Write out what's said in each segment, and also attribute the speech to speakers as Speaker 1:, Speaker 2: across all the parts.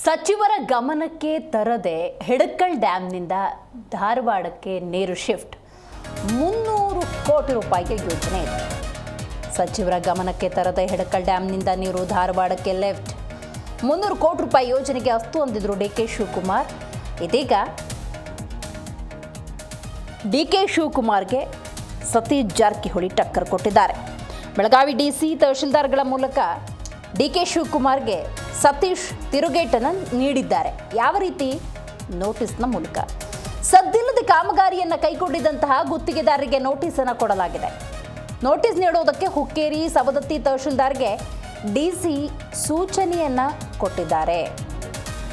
Speaker 1: ಸಚಿವರ ಗಮನಕ್ಕೆ ತರದೆ ಹೆಡಕಲ್ ಡ್ಯಾಮ್ನಿಂದ ಧಾರವಾಡಕ್ಕೆ ನೀರು ಶಿಫ್ಟ್. ಮುನ್ನೂರು ಕೋಟಿ ರೂಪಾಯಿಗೆ ಯೋಜನೆ. ಇದೆ ಸಚಿವರ ಗಮನಕ್ಕೆ ತರದೆ ಹೆಡಕಲ್ ಡ್ಯಾಮ್ನಿಂದ ನೀರು ಧಾರವಾಡಕ್ಕೆ ಲೆಫ್ಟ್. ಮುನ್ನೂರು ಕೋಟಿ ರೂಪಾಯಿ ಯೋಜನೆಗೆ ಅಸ್ತು ಅಂದಿದ್ರು ಡಿ ಕೆ ಶಿವಕುಮಾರ್. ಇದೀಗ ಡಿ ಕೆ ಶಿವಕುಮಾರ್ಗೆ ಸತೀಶ್ ಜಾರಕಿಹೊಳಿ ಟಕ್ಕರ್ ಕೊಟ್ಟಿದ್ದಾರೆ. ಬೆಳಗಾವಿ ಡಿ ಸಿ ತಹಶೀಲ್ದಾರ್ಗಳ ಮೂಲಕ ಡಿ ಕೆ ಶಿವಕುಮಾರ್ಗೆ ಸತೀಶ್ ತಿರುಗೇಟನ್ನು ನೀಡಿದ್ದಾರೆ. ಯಾವ ರೀತಿ? ನೋಟಿಸ್ನ ಮೂಲಕ. ಸದ್ದಿಲ್ಲದ ಕಾಮಗಾರಿಯನ್ನು ಕೈಗೊಂಡಿದ್ದಂತಹ ಗುತ್ತಿಗೆದಾರರಿಗೆ ನೋಟಿಸನ್ನು ಕೊಡಲಾಗಿದೆ. ನೋಟಿಸ್ ನೀಡೋದಕ್ಕೆ ಹುಕ್ಕೇರಿ, ಸವದತ್ತಿ ತಹಶೀಲ್ದಾರ್ಗೆ ಡಿ ಸಿ ಸೂಚನೆಯನ್ನು ಕೊಟ್ಟಿದ್ದಾರೆ.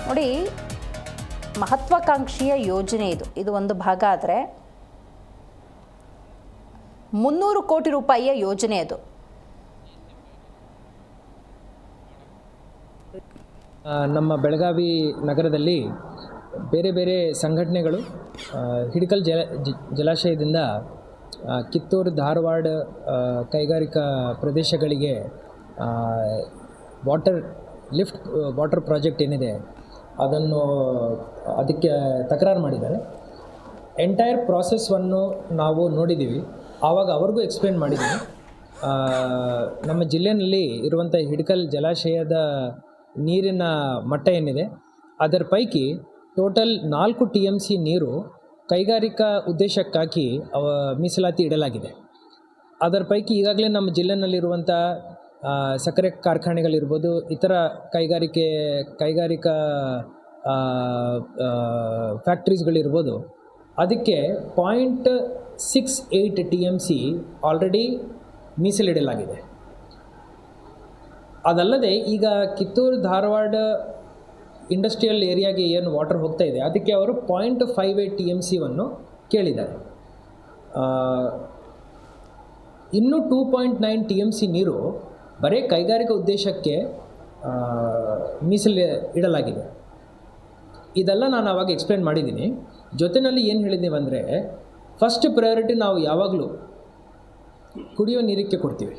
Speaker 1: ನೋಡಿ, ಮಹತ್ವಾಕಾಂಕ್ಷಿಯ ಯೋಜನೆ ಇದು. ಇದು ಒಂದು ಭಾಗ ಆದರೆ ಮುನ್ನೂರು ಕೋಟಿ ರೂಪಾಯಿಯ ಯೋಜನೆ ಅದು.
Speaker 2: ನಮ್ಮ ಬೆಳಗಾವಿ ನಗರದಲ್ಲಿ ಬೇರೆ ಬೇರೆ ಸಂಘಟನೆಗಳು ಹಿಡಕಲ್ ಜಲ ಜಲಾಶಯದಿಂದ ಕಿತ್ತೂರು ಧಾರವಾಡ ಕೈಗಾರಿಕಾ ಪ್ರದೇಶಗಳಿಗೆ ವಾಟರ್ ಲಿಫ್ಟ್, ವಾಟರ್ ಪ್ರಾಜೆಕ್ಟ್ ಏನಿದೆ, ಅದನ್ನು ಅದಕ್ಕೆ ತಕರಾರು ಮಾಡಿದ್ದಾರೆ. ಎಂಟೈರ್ ಪ್ರಾಸೆಸ್ವನ್ನು ನಾವು ನೋಡಿದ್ದೀವಿ. ಆವಾಗ ಅವ್ರಿಗೂ ಎಕ್ಸ್ಪ್ಲೇನ್ ಮಾಡಿದ್ದೀವಿ. ನಮ್ಮ ಜಿಲ್ಲೆಯಲ್ಲಿ ಇರುವಂಥ ಹಿಡಕಲ್ ಜಲಾಶಯದ ನೀರಿನ ಮಟ್ಟ ಏನಿದೆ, ಅದರ ಪೈಕಿ ಟೋಟಲ್ ನಾಲ್ಕು ಟಿ ಎಂ ಸಿ ನೀರು ಕೈಗಾರಿಕಾ ಉದ್ದೇಶಕ್ಕಾಗಿ ಅವ, ಮೀಸಲಾತಿ ಇಡಲಾಗಿದೆ. ಅದರ ಪೈಕಿ ಈಗಾಗಲೇ ನಮ್ಮ ಜಿಲ್ಲೆನಲ್ಲಿರುವಂಥ ಸಕ್ಕರೆ ಕಾರ್ಖಾನೆಗಳಿರ್ಬೋದು, ಇತರ ಕೈಗಾರಿಕೆ, ಕೈಗಾರಿಕಾ ಫ್ಯಾಕ್ಟ್ರೀಸ್ಗಳಿರ್ಬೋದು ಅದಕ್ಕೆ point six eight T M C already ಮೀಸಲಿಡಲಾಗಿದೆ. ಅದಲ್ಲದೆ ಈಗ ಕಿತ್ತೂರು ಧಾರವಾಡ ಇಂಡಸ್ಟ್ರಿಯಲ್ ಏರಿಯಾಗೆ ಏನು ವಾಟರ್ ಹೋಗ್ತಾ ಇದೆ, ಅದಕ್ಕೆ ಅವರು point five eight T M ಸಿವನ್ನು ಕೇಳಿದ್ದಾರೆ. ಇನ್ನೂ two point nine T M C ನೀರು ಬರೀ ಕೈಗಾರಿಕಾ ಉದ್ದೇಶಕ್ಕೆ ಮೀಸಲು ಇಡಲಾಗಿದೆ. ಇದೆಲ್ಲ ನಾನು ಆವಾಗ ಎಕ್ಸ್ಪ್ಲೇನ್ ಮಾಡಿದ್ದೀನಿ. ಜೊತೆಯಲ್ಲಿ ಏನು ಹೇಳಿದ್ದೀವಿ ಅಂದರೆ ಫಸ್ಟ್ ಪ್ರಯಾರಿಟಿ ನಾವು ಯಾವಾಗಲೂ ಕುಡಿಯೋ ನೀರಿಗೆ ಕೊಡ್ತೀವಿ.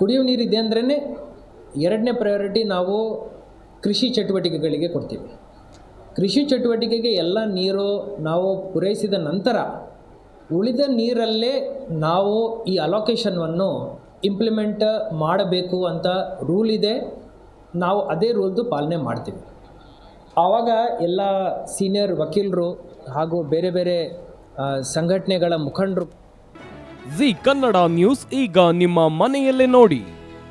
Speaker 2: ಕುಡಿಯೋ ನೀರಿದೆ ಅಂದ್ರೇ ಎರಡನೇ ಪ್ರಯಾರಿಟಿ ನಾವು ಕೃಷಿ ಚಟುವಟಿಕೆಗಳಿಗೆ ಕೊಡ್ತೀವಿ. ಕೃಷಿ ಚಟುವಟಿಕೆಗೆ ಎಲ್ಲ ನೀರು ನಾವು ಪೂರೈಸಿದ ನಂತರ ಉಳಿದ ನೀರಲ್ಲೇ ನಾವು ಈ ಅಲೋಕೇಶನ್ವನ್ನು ಇಂಪ್ಲಿಮೆಂಟ್ ಮಾಡಬೇಕು ಅಂತ ರೂಲ್ ಇದೆ. ನಾವು ಅದೇ ರೂಲ್ದು ಪಾಲನೆ ಮಾಡ್ತೀವಿ. ಆವಾಗ ಎಲ್ಲ ಸೀನಿಯರ್ ವಕೀಲರು ಹಾಗೂ ಬೇರೆ ಬೇರೆ ಸಂಘಟನೆಗಳ ಮುಖಂಡರು
Speaker 3: ಜಿ ಕನ್ನಡ ನ್ಯೂಸ್ ಈಗ ನಿಮ್ಮ ಮನೆಯಲ್ಲೇ ನೋಡಿ.